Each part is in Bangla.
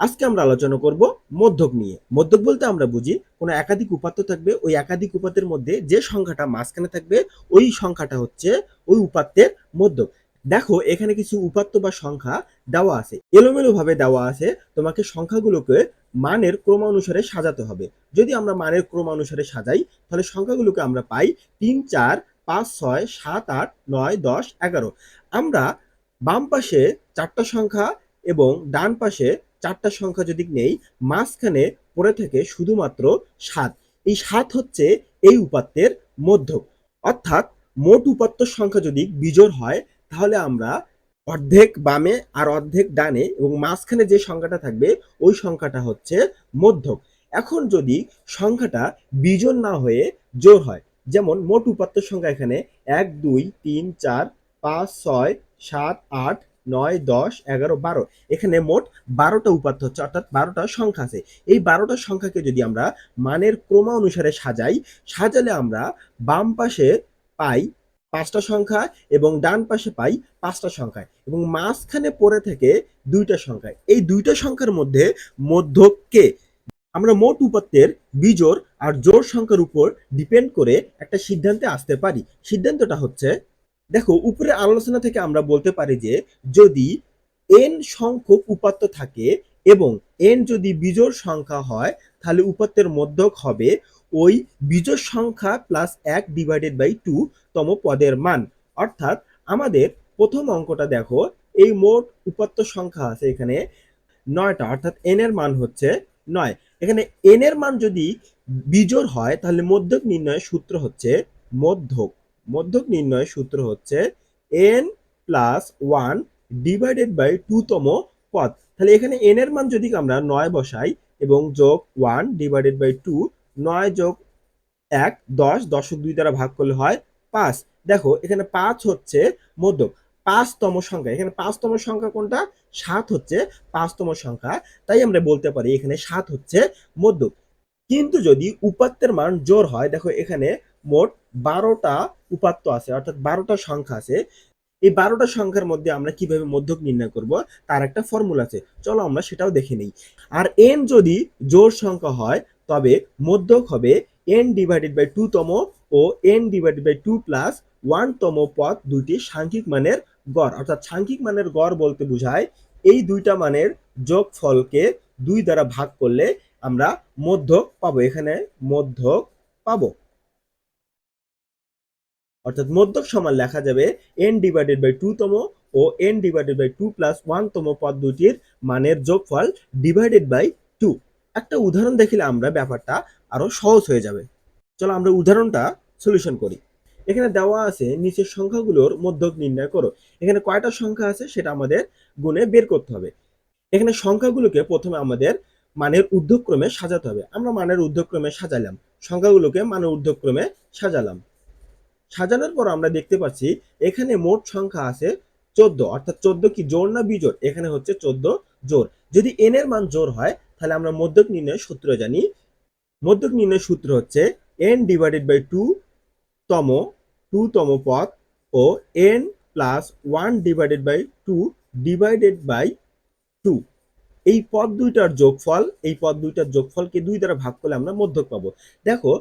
আজকে আমরা আলোচনা করব মধ্যক নিয়ে। মধ্যক বলতে আমরা বুঝি, কোনো একাধিক উপাত্ত থাকবে, ওই একাধিক উপাত্তের মধ্যে যে সংখ্যাটা মাঝখানে থাকবে, ওই সংখ্যাটা হচ্ছে ওই উপাত্তের মধ্যক। দেখো, এখানে কিছু উপাত্ত বা সংখ্যা দেওয়া আছে। এলোমেলো ভাবে দেওয়া আছে, তোমাকে সংখ্যাগুলোকে মানের ক্রমানুসারে সাজাতে হবে। যদি আমরা মানের ক্রমানুসারে সাজাই, তাহলে সংখ্যাগুলোকে আমরা পাই তিন, চার, পাঁচ, ছয়, সাত, আট, নয়, দশ, এগারো। আমরা বাম পাশে চারটা সংখ্যা এবং ডান পাশে চারটা সংখ্যা যদি নেই, মাঝখানে পড়ে থাকে শুধুমাত্র সাত। এই সাত হচ্ছে এই উপাত্তের মধ্যক অর্থাৎ মোট উপাত্ত সংখ্যা যদি বিজোড় হয়, তাহলে আমরা অর্ধেক বামে আর অর্ধেক ডানে এবং মাঝখানে যে সংখ্যাটা থাকবে, ওই সংখ্যাটা হচ্ছে মধ্যক এখন যদি সংখ্যাটা বিজোড় না হয়ে জোর হয়, যেমন মোট উপাত্ত সংখ্যা এখানে এক, দুই, তিন, চার, পাঁচ, ছয়, সাত, আট নয়, দশ, এগারো, বারো। এখানে মোট বারোটা উপাত্ত হচ্ছে, অর্থাৎ বারোটা সংখ্যা আছে। এই বারোটা সংখ্যাকে যদি আমরা মানের ক্রমা অনুসারে সাজাই, সাজালে আমরা বাম পাশে পাই পাঁচটা সংখ্যা এবং ডান পাশে পাই পাঁচটা সংখ্যায় এবং মাঝখানে পড়ে থেকে দুইটা সংখ্যায় এই দুইটা সংখ্যার মধ্যে মধ্যককে আমরা মোট উপাত্তের বিজোর আর জোর সংখ্যার উপর ডিপেন্ড করে একটা সিদ্ধান্তে আসতে পারি। সিদ্ধান্তটা হচ্ছে দেখো উপরে আলোচনা থেকে আমরা বলতে পারি যে যদি এন সংখ্যক উপাত্ত থাকে এবং এন যদি বিজোড় সংখ্যা হয়, তাহলে উপাত্তের মধ্যক হবে ওই বিজোড় সংখ্যা প্লাস এক ডিভাইডেড বাই টু তম পদের মান। অর্থাৎ আমাদের প্রথম অঙ্কটা দেখো, এই মোট উপাত্ত সংখ্যা আছে এখানে নয়টা, অর্থাৎ এন এর মান হচ্ছে নয়। এখানে এন এর মান যদি বিজোড় হয়, তাহলে মধ্যক নির্ণয়ের সূত্র হচ্ছে মধ্যক। মধ্যক নির্ণয়ের সূত্র হচ্ছে N plus one divided by two তম পদ। তাহলে এখানে এন এর মান যদি আমরা নয় বসাই এবং যোগ ওয়ান ডিভাইডেড বাই টু নয় যোগ এক, দশ, দশক দুই দ্বারা ভাগ করলে হয় পাঁচ। দেখো, এখানে পাঁচ হচ্ছে মধ্যক। পাঁচতম সংখ্যা। এখানে পাঁচতম সংখ্যা কোনটা? সাত হচ্ছে পাঁচতম সংখ্যা। তাই আমরা বলতে পারি এখানে সাত হচ্ছে মধ্যক। কিন্তু যদি উপাত্তের মান জোর হয়, দেখো এখানে মোট বারোটা উপাত্ত আছে, অর্থাৎ বারোটা সংখ্যা আছে। এই বারোটা সংখ্যার মধ্যে আমরা কীভাবে মধ্যক নির্ণয় করব, তার একটা ফর্মুলা আছে। চলো আমরা সেটাও দেখে নিই। আর এন যদি জোর সংখ্যা হয়, তবে মধ্যক হবে এন ডিভাইডেড বাই টু তম ও N divided by two plus one তম পদ দুইটি সাংখ্যিক মানের গড়। অর্থাৎ সাংখ্যিক মানের গড় বলতে বোঝায় এই দুইটা মানের যোগফলকে দুই দ্বারা ভাগ করলে আমরা মধ্যক পাবো, এখানে মধ্যক পাবো। অর্থাৎ মধ্যক সমান লেখা যাবে এন ডিভাইডেড বাই টু তম ও N divided by two plus one তম পদ দুটির মানের যোগফল ডিভাইডেড বাই টু একটা উদাহরণ দেখিলে আমরা ব্যাপারটা আরও সহজ হয়ে যাবে। চলো আমরা উদাহরণটা সলিউশন করি। এখানে দেওয়া আছে, নিচের সংখ্যাগুলোর মধ্যক নির্ণয় করো। এখানে কয়টা সংখ্যা আছে সেটা আমাদের গুণে বের করতে হবে। এখানে সংখ্যাগুলোকে প্রথমে আমাদের মানের ঊর্ধ্বক্রমে সাজাতে হবে। আমরা মানের ঊর্ধ্বক্রমে সাজালাম। সংখ্যাগুলোকে মানের ঊর্ধ্বক্রমে সাজালাম। সাজানোর পর আমরা দেখতে পাচ্ছি, এখানে মোট সংখ্যা আছে চোদ্দ। অর্থাৎ চোদ্দ কি জোর না বিজোড় এখানে হচ্ছে চোদ্দ জোর। যদি এন এর মান জোর হয়, তাহলে আমরা মধ্যক নির্ণয়ের সূত্র জানি। মধ্যক নির্ণয়ের সূত্র হচ্ছে এন ডিভাইডেড বাই টু তম টু তম পথ ও N plus one divided by two divided by two এই পদ দুইটার যোগফল, এই পদ দুইটার যোগফলকে দুই দ্বারা ভাগ করলে আমরা মধ্যক পাবো। দেখো,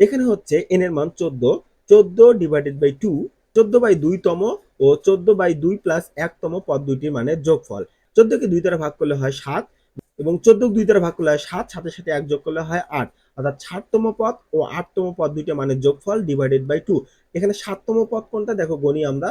এখানে হচ্ছে এন এর মান চোদ্দ চোদ্দ ডিভাইডেড বাই টু চোদ্দ বাই দুই তম ও চোদ্দ বাই দুই প্লাস একতম পদ দুইটির মানে যোগফল। চোদ্দকে দুই দ্বারা ভাগ করলে হয় সাত এবং চোদ্দ দুই দ্বারা ভাগ করলে হয় সাত সাথে সাথে এক যোগ করলে হয় আট। অর্থাৎ ষাটতম পদ ও আটতম পদ দুইটা মানে যোগফল ডিভাইডেড বাই টু এখানে সাততম পদ কোনটা? দেখো, গণি আমরা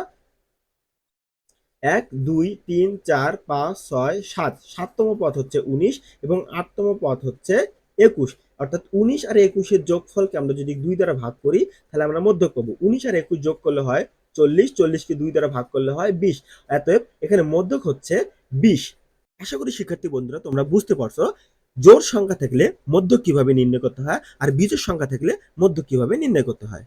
এক, দুই, তিন, চার, পাঁচ, ছয়, সাত। সাততম পদ হচ্ছে উনিশ এবং আটতম পদ হচ্ছে একুশ। অর্থাৎ উনিশ আর একুশের যোগফলকে আমরা যদি দুই দ্বারা ভাগ করি, তাহলে আমরা মধ্যক পাবো। উনিশ আর একুশ যোগ করলে হয় চল্লিশ, চল্লিশকে দুই দ্বারা ভাগ করলে হয় বিশ। অতএব এখানে মধ্যক হচ্ছে বিশ। আশা করি শিক্ষার্থী বন্ধুরা, তোমরা বুঝতে পারছ জোর সংখ্যা থাকলে মধ্যক কীভাবে নির্ণয় করতে হয় আর বিজোড় সংখ্যা থাকলে মধ্যক কীভাবে নির্ণয় করতে হয়।